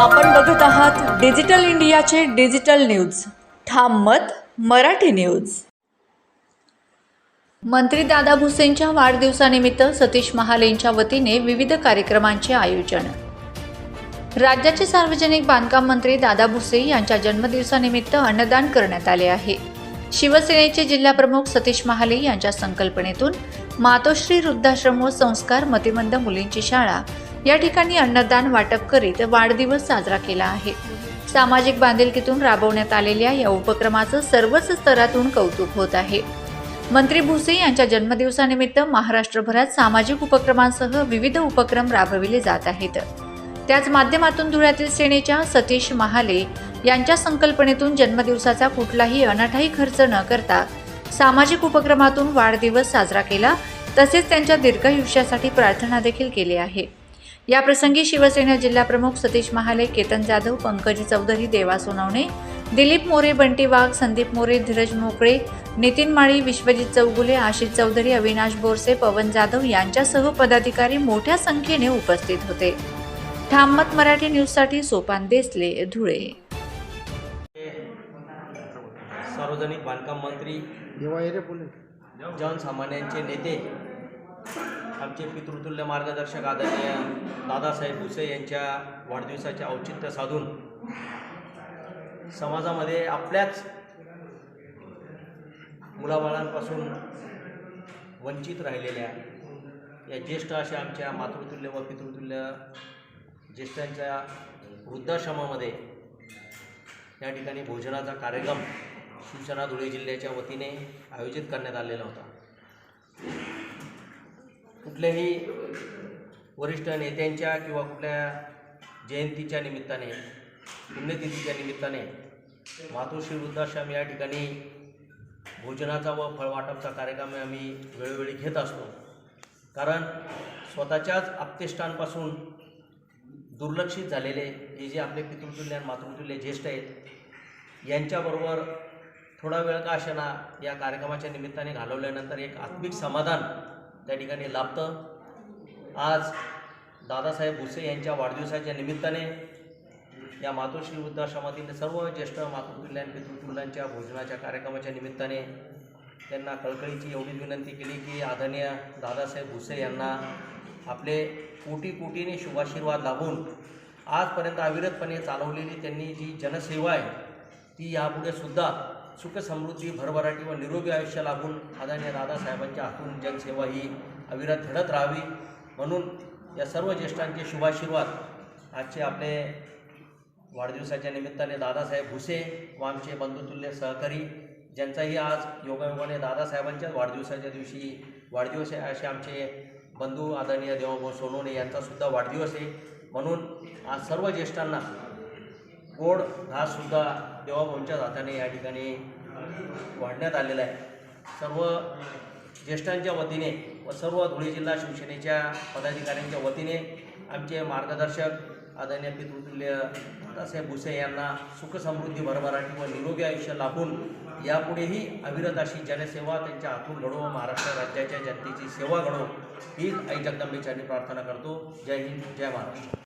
आपण बघत आहात डिजिटल इंडियाचे डिजिटल न्यूज. ठाम मत मराठी न्यूज. मंत्री दादा भुसेंच्या वाढदिवसानिमित्त सतीश महालेंच्या वतीने विविध कार्यक्रमांचे आयोजन. राज्याचे सार्वजनिक बांधकाम मंत्री दादा भुसे यांच्या जन्मदिवसानिमित्त अन्नदान करण्यात आले आहे. शिवसेनेचे जिल्हाप्रमुख सतीश महाले यांच्या संकल्पनेतून मातोश्री वृद्धाश्रम व संस्कार मतिमंद मुलींची शाळा या ठिकाणी अन्नदान वाटप करीत वाढदिवस साजरा केला आहे. सामाजिक बांधिलकीतून राबवण्यात आलेल्या या उपक्रमाचं सर्वच स्तरातून कौतुक होत आहे. मंत्री भुसे यांच्या जन्मदिवसानिमित्त महाराष्ट्रभरात सामाजिक उपक्रमांसह विविध उपक्रम राबविले जात आहेत. त्याच माध्यमातून धुळ्यातील सेनेच्या सतीश महाले यांच्या संकल्पनेतून जन्मदिवसाचा कुठलाही अनाठाई खर्च न करता सामाजिक उपक्रमातून वाढदिवस साजरा केला तसेच त्यांच्या दीर्घायुष्यासाठी प्रार्थना देखील केली आहे. या प्रसंगी शिवसेना जिल्हाप्रमुख सतीश महाले केतन जाधव पंकज चौधरी देवा सोनवणे दिलीप मोरे बंटी वाघ संदीप मोरे धीरज मोकळे नितीन माळी विश्वजित चौगुले आशिष चौधरी अविनाश बोरसे पवन जाधव यांच्यासह पदाधिकारी मोठ्या संख्येने उपस्थित होते. ठाममत मराठी न्यूजसाठी सोपान देसले धुळे. सार्वजनिक बांधकाम मंत्री जनसामान्यांचे नेते आमचे पितृतुल्य मार्गदर्शक आदरणीय दादासाहेब भुसे यांच्या वाढदिवसाचे औचित्य साधून समाजामध्ये आपल्याच मुलाबाळांपासून वंचित राहिलेल्या या ज्येष्ठ अशा आमच्या मातृतुल्य व पितृतुल्य ज्येष्ठांच्या वृद्धाश्रमामध्ये या ठिकाणी भोजनाचा कार्यक्रम शिवसेना धुळे जिल्ह्याच्या वतीने आयोजित करण्यात आलेला होता. कुठल्याही वरिष्ठ नेत्यांच्या किंवा कुठल्या जयंतीच्या निमित्ताने पुण्यतिथीच्या निमित्ताने मातोश्री वृद्धाश्रम या ठिकाणी भोजनाचा व फळवाटपचा कार्यक्रम आम्ही वेळोवेळी घेत असतो. कारण स्वतःच्याच आपतेष्टांपासून दुर्लक्षित झालेले हे जे आपले पितृतुल्य आणि मातृतुल्य ज्येष्ठ आहेत यांच्याबरोबर थोडा वेळ का असेना या कार्यक्रमाच्या निमित्ताने घालवल्यानंतर एक आत्मिक समाधान त्या ठिकाणी लाभतं. आज दादासाहेब भुसे यांच्या वाढदिवसाच्या निमित्ताने या मातोश्री वृद्धाश्रमातील सर्व ज्येष्ठ मातृतुल्य आणि पितृतुल्यांच्या भोजनाच्या कार्यक्रमाच्या निमित्ताने त्यांना कळकळीची एवढीच विनंती केली की आदरणीय दादासाहेब भुसे यांना आपले कोटी कोटीने शुभाशीर्वाद लाभून आजपर्यंत अविरतपणे चालवलेली त्यांनी जी जनसेवा आहे ती यापुढे सुद्धा सुख समृद्धी भरभराटी व निरोगी आयुष्य लाभून आदरणीय दादासाहेबांच्या हातून जनसेवा ही अविरत घडत राहावी. म्हणून या सर्व ज्येष्ठांचे शुभाशीर्वाद. आजचे आपले वाढदिवसाच्या निमित्ताने दादासाहेब भुसे व आमचे बंधुतुल्य सहकारी ज्यांचाही आज योगायोगाने दादासाहेबांच्याच वाढदिवसाच्या दिवशी वाढदिवस आहे असे आमचे बंधू आदरणीय देवाभाऊ सोनोने यांचासुद्धा वाढदिवस आहे. म्हणून आज सर्व ज्येष्ठांना गोड घाससुद्धा देवाभाऊंच्याच हाताने या ठिकाणी वाढण्यात आलेला आहे. सर्व ज्येष्ठांच्या वतीने व सर्व धुळे जिल्हा शिवसेनेच्या पदाधिकाऱ्यांच्या वतीने आमचे मार्गदर्शक आदरणीय पितृतुल्य दासाहेब भुसे यांना सुखसमृद्धी भरभराटी व निरोगी आयुष्य लाभून यापुढेही अविरत अशी जनसेवा त्यांच्या हातून घडो व महाराष्ट्र राज्याच्या जनतेची सेवा घडो हीच आई जगदंबेच्यानी प्रार्थना करतो. जय हिंद जय महाराष्ट्र.